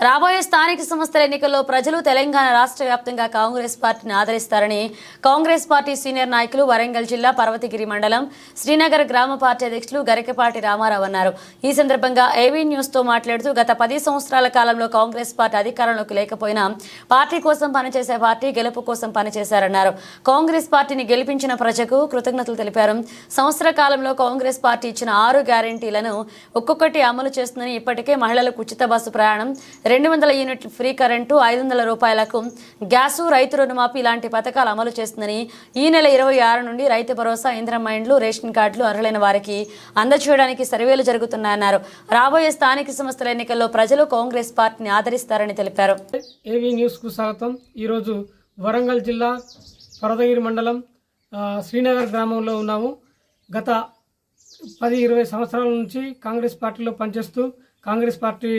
రాబోయే స్థానిక సంస్థల ఎన్నికల్లో ప్రజలు తెలంగాణ రాష్ట్ర వ్యాప్తంగా కాంగ్రెస్ పార్టీని ఆదరిస్తారని కాంగ్రెస్ పార్టీ సీనియర్ నాయకులు వరంగల్ జిల్లా పర్వతగిరి మండలం శ్రీనగర్ గ్రామ పార్టీ అధ్యక్షులు గరికపాటి రామారావు అన్నారు. ఈ సందర్భంగా ఏవీ న్యూస్తో మాట్లాడుతూ గత పది సంవత్సరాల కాలంలో కాంగ్రెస్ పార్టీ అధికారంలోకి లేకపోయినా పార్టీ కోసం పనిచేసే పార్టీ గెలుపు కోసం పనిచేశారన్నారు. కాంగ్రెస్ పార్టీని గెలిపించిన ప్రజకు కృతజ్ఞతలు తెలిపారు. సంవత్సర కాలంలో కాంగ్రెస్ పార్టీ ఇచ్చిన ఆరు గ్యారంటీలను ఒక్కొక్కటి అమలు చేస్తుందని ఇప్పటికే మహిళలకు ఉచిత బస్సు ప్రయాణం రెండు వందల యూనిట్లు ఫ్రీ కరెంటు ఐదు వందల రూపాయలకు గ్యాసు రైతు రుణమాఫీ ఇలాంటి పథకాలు అమలు చేస్తుందని ఈ నెల ఇరవై ఆరు నుండి రైతు భరోసా ఇంద్ర మైండ్లు రేషన్ కార్డులు అర్హులైన వారికి అందచేయడానికి సర్వేలు జరుగుతున్నాయన్నారు. రాబోయే స్థానిక సంస్థల ఎన్నికల్లో ప్రజలు కాంగ్రెస్ పార్టీని ఆదరిస్తారని తెలిపారు. ఏవీ న్యూస్కు స్వాగతం. ఈరోజు వరంగల్ జిల్లా పరదగిరి మండలం శ్రీనగర్ గ్రామంలో ఉన్నాము. గత పది ఇరవై సంవత్సరాల నుంచి కాంగ్రెస్ పార్టీలో పనిచేస్తూ కాంగ్రెస్ పార్టీ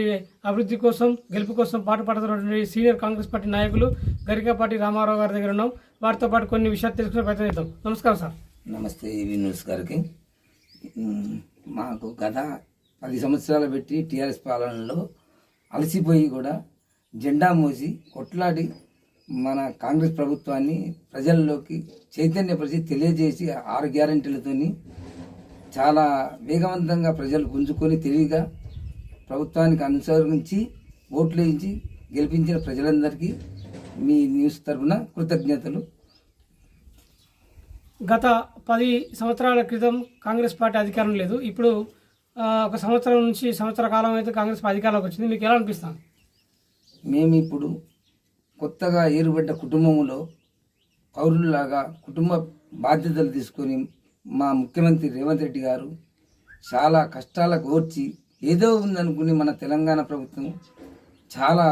అభివృద్ధి కోసం గెలుపు కోసం పాటుపడుతున్నటువంటి సీనియర్ కాంగ్రెస్ పార్టీ నాయకులు గరికపాటి రామారావు గారి దగ్గర ఉన్నాం. వారితో పాటు కొన్ని విషయాలు తెలుసుకునే ప్రయత్నం చేద్దాం. నమస్కారం సార్. నమస్తే ఈవీ న్యూస్ గారికి. మాకు గత పది సంవత్సరాలు పెట్టి టీఆర్ఎస్ పాలనలో అలసిపోయి కూడా జెండా మోసి కొట్లాడి మన కాంగ్రెస్ ప్రభుత్వాన్ని ప్రజల్లోకి చైతన్యపరిచి తెలియజేసి ఆరు గ్యారంటీలతోని చాలా వేగవంతంగా ప్రజలు పుంజుకొని తెలివిగా ప్రభుత్వానికి అనుసరించి ఓట్లు వేయించి గెలిపించిన ప్రజలందరికీ మీ న్యూస్ తరఫున కృతజ్ఞతలు. గత పది సంవత్సరాల క్రితం కాంగ్రెస్ పార్టీ అధికారం లేదు. ఇప్పుడు ఒక సంవత్సరం నుంచి సంవత్సర కాలం అయితే కాంగ్రెస్ పార్టీ అధికారంలోకి వచ్చింది. మీకు ఎలా అనిపిస్తుంది? మేము ఇప్పుడు కొత్తగా ఏర్పడ్డ కుటుంబంలో పౌరుల్లాగా కుటుంబ బాధ్యతలు తీసుకొని మా ముఖ్యమంత్రి రేవంత్ రెడ్డి గారు చాలా కష్టాలకు ఓర్చి ఏదో ఉందనుకుని మన తెలంగాణ ప్రభుత్వం చాలా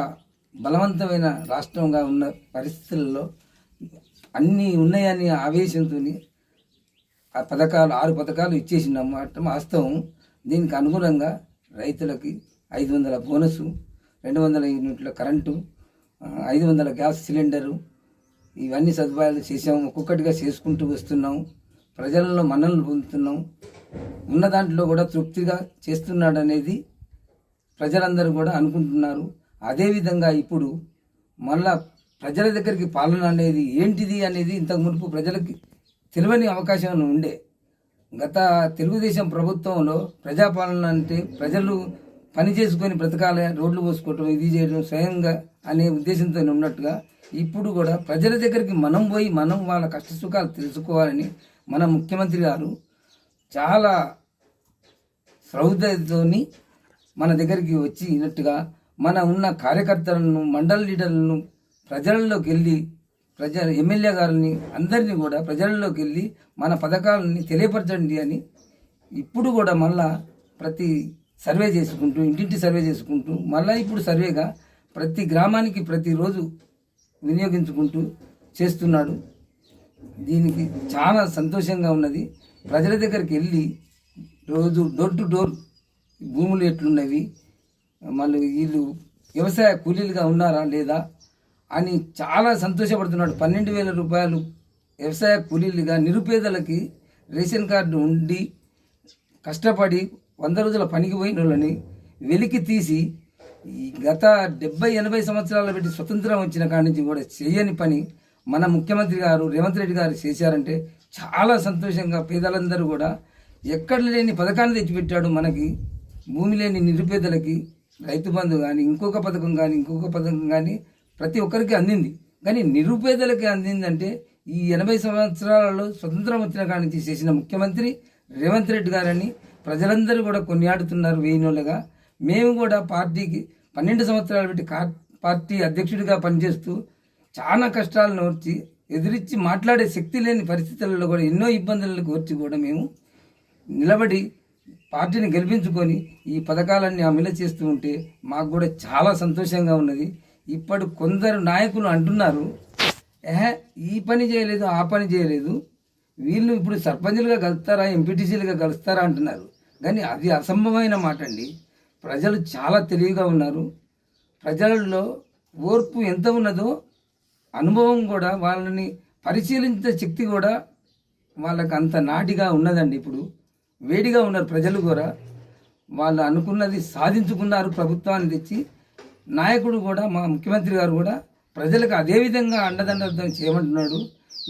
బలవంతమైన రాష్ట్రంగా ఉన్న పరిస్థితుల్లో అన్నీ ఉన్నాయని ఆవేశంతో ఆ పథకాలు ఆరు పథకాలు ఇచ్చేసినాము అట్ట వాస్తవం. దీనికి అనుగుణంగా రైతులకి ఐదు వందల బోనసు రెండు వందల యూనిట్ల కరెంటు ఐదు వందల గ్యాస్ సిలిండరు ఇవన్నీ సదుపాయాలు చేసాము ఒక్కొక్కటిగా చేసుకుంటూ వస్తున్నాం. ప్రజలలో మన్నలు పొందుతున్నాం. ఉన్న దాంట్లో కూడా తృప్తిగా చేస్తున్నాడనేది ప్రజలందరూ కూడా అనుకుంటున్నారు. అదేవిధంగా ఇప్పుడు మళ్ళా ప్రజల దగ్గరికి పాలన అనేది ఏంటిది అనేది ఇంతకు మునుపు ప్రజలకి తెలియని అవకాశం ఉండే. గత తెలుగుదేశం ప్రభుత్వంలో ప్రజాపాలన అంటే ప్రజలు పని చేసుకొని బ్రతకాలి రోడ్లు పోసుకోవటం ఇది చేయడం స్వయంగా అనే ఉద్దేశంతో ఉన్నట్టుగా ఇప్పుడు కూడా ప్రజల దగ్గరికి మనం పోయి మనం వాళ్ళ కష్ట సుఖాలు తెలుసుకోవాలని మన ముఖ్యమంత్రి గారు చాలా సౌదతోని మన దగ్గరికి వచ్చి ఇన్నట్టుగా మన ఉన్న కార్యకర్తలను మండల లీడర్లను ప్రజలలోకి వెళ్ళి ప్రజ ఎమ్మెల్యే గారిని అందరినీ కూడా ప్రజలలోకి వెళ్ళి మన పథకాలని తెలియపరచండి అని ఇప్పుడు కూడా మళ్ళా ప్రతి సర్వే చేసుకుంటూ ఇంటింటి సర్వే చేసుకుంటూ మళ్ళీ ఇప్పుడు సర్వేగా ప్రతి గ్రామానికి ప్రతిరోజు వినియోగించుకుంటూ చేస్తున్నాడు. దీనికి చాలా సంతోషంగా ఉన్నది. ప్రజల దగ్గరికి వెళ్ళి రోజు డోర్ టు డోర్ భూములు ఎట్లున్నవి మళ్ళీ వీళ్ళు వ్యవసాయ కూలీలుగా ఉన్నారా లేదా అని చాలా సంతోషపడుతున్నాడు. పన్నెండు వేల రూపాయలు వ్యవసాయ కూలీలుగా నిరుపేదలకి రేషన్ కార్డు ఉండి కష్టపడి వంద రోజుల పనికి పోయిన వాళ్ళని వెలికి తీసి గత డెబ్బై ఎనభై సంవత్సరాల పెట్టి స్వతంత్రం వచ్చిన కాడి నుంచి కూడా చేయని పని మన ముఖ్యమంత్రి గారు రేవంత్ రెడ్డి గారు చేశారంటే చాలా సంతోషంగా పేదలందరూ కూడా ఎక్కడ లేని పథకాన్ని తెచ్చిపెట్టాడు మనకి. భూమి లేని నిరుపేదలకి రైతు బంధు కానీ ఇంకొక పథకం కానీ ఇంకొక పథకం కానీ ప్రతి ఒక్కరికి అందింది. కానీ నిరుపేదలకి అందిందంటే ఈ ఎనభై సంవత్సరాలలో స్వతంత్రం వచ్చిన కాడి నుంచి చేసిన ముఖ్యమంత్రి రేవంత్ రెడ్డి గారని ప్రజలందరూ కూడా కొనియాడుతున్నారు వేయినోళ్ళగా మేము కూడా పార్టీకి పన్నెండు సంవత్సరాలు పెట్టి పార్టీ అధ్యక్షుడిగా పనిచేస్తూ చాలా కష్టాలను ఓర్చి ఎదిరించి మాట్లాడే శక్తి లేని పరిస్థితులలో కూడా ఎన్నో ఇబ్బందులను కోర్చి కూడా మేము నిలబడి పార్టీని గెలిపించుకొని ఈ పథకాలన్నీ అమలు చేస్తూ ఉంటే మాకు కూడా చాలా సంతోషంగా ఉన్నది. ఇప్పుడు కొందరు నాయకులు అంటున్నారు ఏహే ఈ పని చేయలేదు ఆ పని చేయలేదు. వీళ్ళు ఇప్పుడు సర్పంచులుగా కలుస్తారా ఎంపీటీసీలుగా కలుస్తారా అంటున్నారు. కానీ అది అసంభవమైన మాట అండి ప్రజలు చాలా తెలివిగా ఉన్నారు. ప్రజలలో ఓర్పు ఎంత ఉన్నదో అనుభవం కూడా వాళ్ళని పరిశీలించే శక్తి కూడా వాళ్ళకి అంత నాటిగా ఉన్నదండి ఇప్పుడు. వేడిగా ఉన్నారు ప్రజలు కూడా. వాళ్ళు అనుకున్నది సాధించుకున్నారు ప్రభుత్వాన్ని తెచ్చి నాయకుడు కూడా మా ముఖ్యమంత్రి గారు కూడా ప్రజలకు అదే విధంగా అండదండలతో చేయమంటున్నాడు.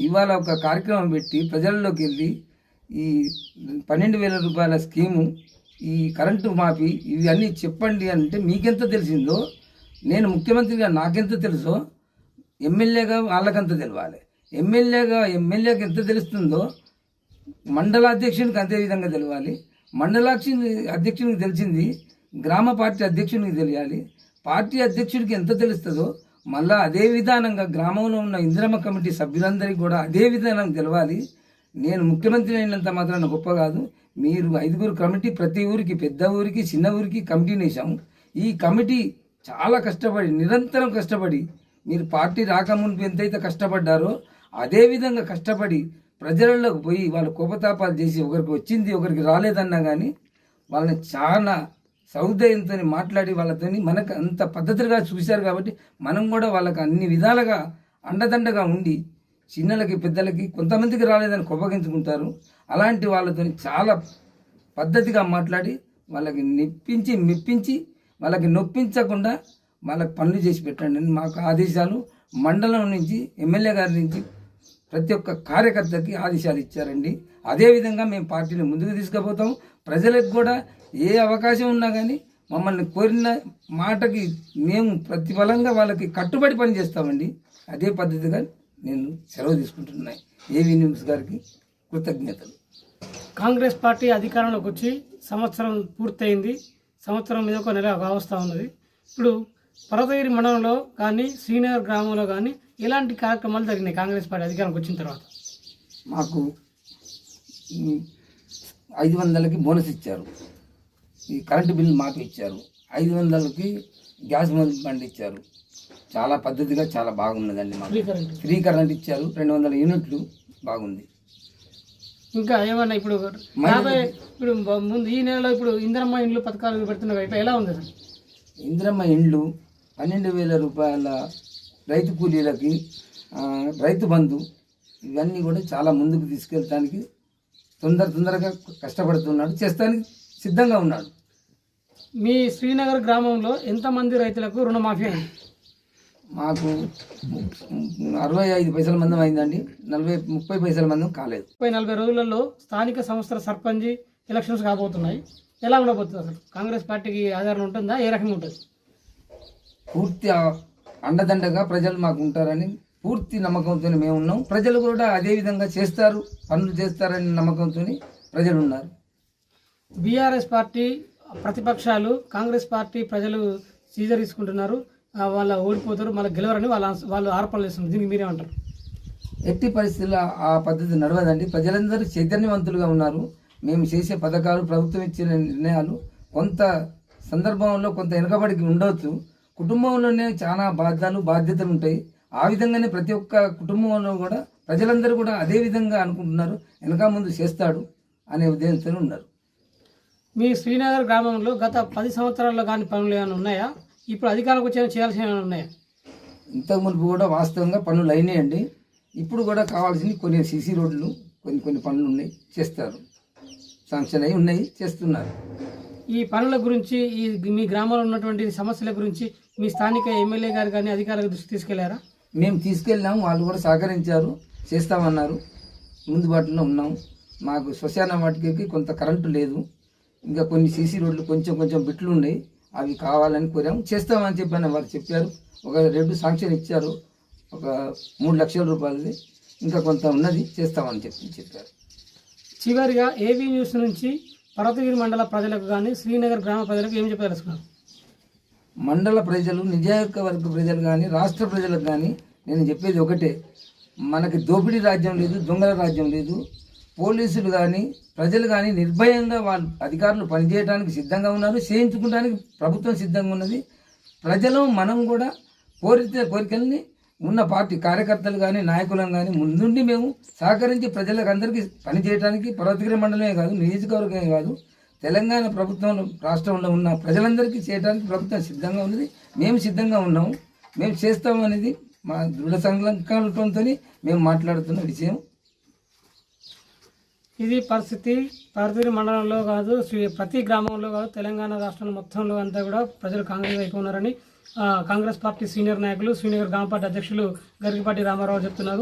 ఇవాళ ఒక కార్యక్రమం పెట్టి ప్రజల్లోకి వెళ్ళి ఈ పన్నెండు వేల రూపాయల స్కీము ఈ కరెంటు మాఫీ ఇవన్నీ చెప్పండి అంటే మీకెంత తెలిసిందో నేను ముఖ్యమంత్రిగా నాకెంత తెలుసో ఎమ్మెల్యేగా వాళ్ళకంత తెలవాలి. ఎమ్మెల్యేగా ఎమ్మెల్యేకి ఎంత తెలుస్తుందో మండల అధ్యక్షునికి అదే విధంగా తెలవాలి. మండలాక్షి అధ్యక్షునికి తెలిసింది గ్రామ పార్టీ అధ్యక్షునికి తెలియాలి. పార్టీ అధ్యక్షుడికి ఎంత తెలుస్తుందో మళ్ళా అదే విధానంగా గ్రామంలో ఉన్న ఇందిరమ్మ కమిటీ సభ్యులందరికీ కూడా అదే విధానం తెలవాలి. నేను ముఖ్యమంత్రి అయినంత మాత్రాన గొప్ప కాదు. మీరు ఐదుగురు కమిటీ ప్రతి ఊరికి పెద్ద ఊరికి చిన్న ఊరికి కమిటీని వేసాము ఈ కమిటీ చాలా కష్టపడి నిరంతరం కష్టపడి మీరు పార్టీ రాకముందు ఎంతైతే కష్టపడ్డారో అదేవిధంగా కష్టపడి ప్రజలలోకి పోయి వాళ్ళు కోపతాపాలు చేసి ఒకరికి వచ్చింది ఒకరికి రాలేదన్నా కానీ వాళ్ళని చాలా సౌదయంతో మాట్లాడి వాళ్ళతో మనకు అంత పద్ధతిగా చూశారు కాబట్టి మనం కూడా వాళ్ళకి అన్ని విధాలుగా అండదండగా ఉండి చిన్నలకి పెద్దలకి కొంతమందికి రాలేదని కొప్పగించుకుంటారు అలాంటి వాళ్ళతో చాలా పద్ధతిగా మాట్లాడి వాళ్ళకి నిప్పించి మెప్పించి వాళ్ళకి నొప్పించకుండా వాళ్ళకి పనులు చేసి పెట్టండి అని మాకు ఆదేశాలు. మండలం నుంచి ఎమ్మెల్యే గారి నుంచి ప్రతి ఒక్క కార్యకర్తకి ఆదేశాలు ఇచ్చారండి. అదేవిధంగా మేము పార్టీని ముందుకు తీసుకుపోతాం. ప్రజలకు కూడా ఏ అవకాశం ఉన్నా కానీ మమ్మల్ని కోరిన మాటకి మేము ప్రతిఫలంగా వాళ్ళకి కట్టుబడి పని చేస్తామండి. అదే పద్ధతిగా నేను సెలవు తీసుకుంటున్నాను ఏవి న్యూస్ గారికి కృతజ్ఞతలు. కాంగ్రెస్ పార్టీ అధికారంలోకి వచ్చి సంవత్సరం పూర్తయింది. సంవత్సరం మీద ఒక నెల కావస్తూ ఉన్నది. ఇప్పుడు పర్వతగిరి మండలంలో కానీ శ్రీనగర్ గ్రామంలో కానీ ఎలాంటి కార్యక్రమాలు జరిగినాయి కాంగ్రెస్ పార్టీ అధికారంకి వచ్చిన తర్వాత? మాకు ఐదు వందలకి బోనస్ ఇచ్చారు. ఈ కరెంటు బిల్లు మాకు ఇచ్చారు. ఐదు వందలకి గ్యాస్ మొదలు బండి ఇచ్చారు. చాలా పద్ధతిగా చాలా బాగున్నదండి మాకు. Free current. ఇచ్చారు. రెండు వందల యూనిట్లు బాగుంది. ఇంకా ఏమన్నా ఇప్పుడు యాభై ఇప్పుడు ముందు ఈ నెలలో ఇప్పుడు ఇందిరమ్మ ఇండ్లు పథకాలు పెడుతున్నారు ఇట్లా ఎలా ఉంది ఇందిరమ్మ ఇండ్లు పన్నెండు వేల రూపాయల రైతు కూలీలకి రైతు బంధు ఇవన్నీ కూడా చాలా ముందుకు తీసుకెళ్ళటానికి తొందర తొందరగా కష్టపడుతున్నాడు చేస్తానికి సిద్ధంగా ఉన్నాడు. మీ శ్రీనగర్ గ్రామంలో ఎంతమంది రైతులకు రుణమాఫీ అయింది? మాకు అరవై ఐదు పైసల మందం అయిందండి. నలభై ముప్పై పైసల మందం కాలేదు. ముప్పై నలభై రోజులలో స్థానిక సంస్థల సర్పంచ్ ఎలక్షన్స్ కాబోతున్నాయి. ఎలా ఉండబోతుంది అసలు? కాంగ్రెస్ పార్టీకి ఆధారం ఉంటుందా? ఏ రకంగా ఉంటుంది? పూర్తి అండదండగా ప్రజలు మాకు ఉంటారని పూర్తి నమ్మకంతో మేము ఉన్నాం. ప్రజలు కూడా అదే విధంగా చేస్తారు పనులు చేస్తారని నమ్మకంతో ప్రజలు ఉన్నారు. బీఆర్ఎస్ పార్టీ ప్రతిపక్షాలు కాంగ్రెస్ పార్టీ ప్రజలు సీజర్ తీసుకుంటున్నారు. వాళ్ళ ఓడిపోతారు మళ్ళీ గెలవరని వాళ్ళ వాళ్ళు ఆరోపణలు చేస్తున్నారు. దీనికి మీరేమంటారు? ఎట్టి పరిస్థితుల్లో ఆ పద్ధతి నడవదండి. ప్రజలందరూ చైతన్యవంతులుగా ఉన్నారు. మేము చేసే పథకాలు ప్రభుత్వం ఇచ్చిన నిర్ణయాలు కొంత సందర్భంలో కొంత వెనుకబడికి ఉండవచ్చు కుటుంబంలోనే చాలా బాధ్యతలు బాధ్యతలు ఉంటాయి. ఆ విధంగానే ప్రతి ఒక్క కుటుంబంలో కూడా ప్రజలందరూ కూడా అదే విధంగా అనుకుంటున్నారు. వెనక ముందు చేస్తాడు అనే ఉద్దేశంతో ఉన్నారు. మీ శ్రీనగర్ గ్రామంలో గత పది సంవత్సరాల్లో కానీ పనులు ఏమైనా ఉన్నాయా? ఇప్పుడు అధికారంకి వచ్చే చేయాల్సిన ఉన్నాయా? ఇంతకు మునుపు కూడా వాస్తవంగా పనులు అయినాయండి ఇప్పుడు కూడా కావాల్సింది కొన్ని సీసీ రోడ్లు కొన్ని కొన్ని పనులు ఉన్నాయి. చేస్తారు. శాంక్షన్ అయి ఉన్నాయి చేస్తున్నారు. ఈ పనుల గురించి ఈ మీ గ్రామంలో ఉన్నటువంటి సమస్యల గురించి మీ స్థానిక ఎమ్మెల్యే గారు కానీ అధికారుల దృష్టి తీసుకెళ్ళారా? మేము తీసుకెళ్ళాము వాళ్ళు కూడా సహకరించారు చేస్తామన్నారు. ముందు బాటలో ఉన్నాం. మాకు శ్మశాన వాటికి కొంత కరెంటు లేదు. ఇంకా కొన్ని సీసీ రోడ్లు కొంచెం కొంచెం బిట్లు ఉన్నాయి. అవి కావాలని కోరాము. చేస్తామని చెప్పాను వారు చెప్పారు. ఒక రెండు శాంక్షన్ ఇచ్చారు. ఒక మూడు లక్షల రూపాయలది. ఇంకా కొంత ఉన్నది. చేస్తామని చెప్పి చెప్పారు. చివరిగా ఏవీ న్యూస్ నుంచి పర్వతగిరి మండల ప్రజలకు కానీ శ్రీనగర్ గ్రామ ప్రజలకు ఏం చెప్పదలుచుకున్నారు? మండల ప్రజలు నిజాయకవర్గ ప్రజలు కానీ రాష్ట్ర ప్రజలకు కానీ నేను చెప్పేది ఒకటే. మనకి దోపిడీ రాజ్యం లేదు దొంగల రాజ్యం లేదు. పోలీసులు కానీ ప్రజలు కానీ నిర్భయంగా వాళ్ళు అధికారులు పనిచేయడానికి సిద్ధంగా ఉన్నారు చేయించుకోవడానికి ప్రభుత్వం సిద్ధంగా ఉన్నది. ప్రజలు మనం కూడా కోరితే కోరికల్ని ఉన్న పార్టీ కార్యకర్తలు కానీ నాయకులను కానీ ముందుండి మేము సహకరించి ప్రజలకు అందరికీ పనిచేయడానికి పర్వతగిరి మండలమే కాదు నియోజకవర్గమే కాదు తెలంగాణ ప్రభుత్వం రాష్ట్రంలో ఉన్న ప్రజలందరికీ చేయడానికి ప్రభుత్వం సిద్ధంగా ఉన్నది. మేము సిద్ధంగా ఉన్నాము. మేము చేస్తాం అనేది మా దృఢ సంకల్పంతో మేము మాట్లాడుతున్న విషయం. ఇది పరిస్థితి. పర్వతగిరి మండలంలో కాదు శ్రీ ప్రతి గ్రామంలో కాదు తెలంగాణ రాష్ట్రం మొత్తంలో అంతా కూడా ప్రజలు కాంగ్రెస్ వైపు ఉన్నారని కాంగ్రెస్ పార్టీ సీనియర్ నాయకులు శ్రీనగర్ గ్రామ పార్టీ అధ్యక్షులు గరికపాటి రామారావు చెప్తున్నారు.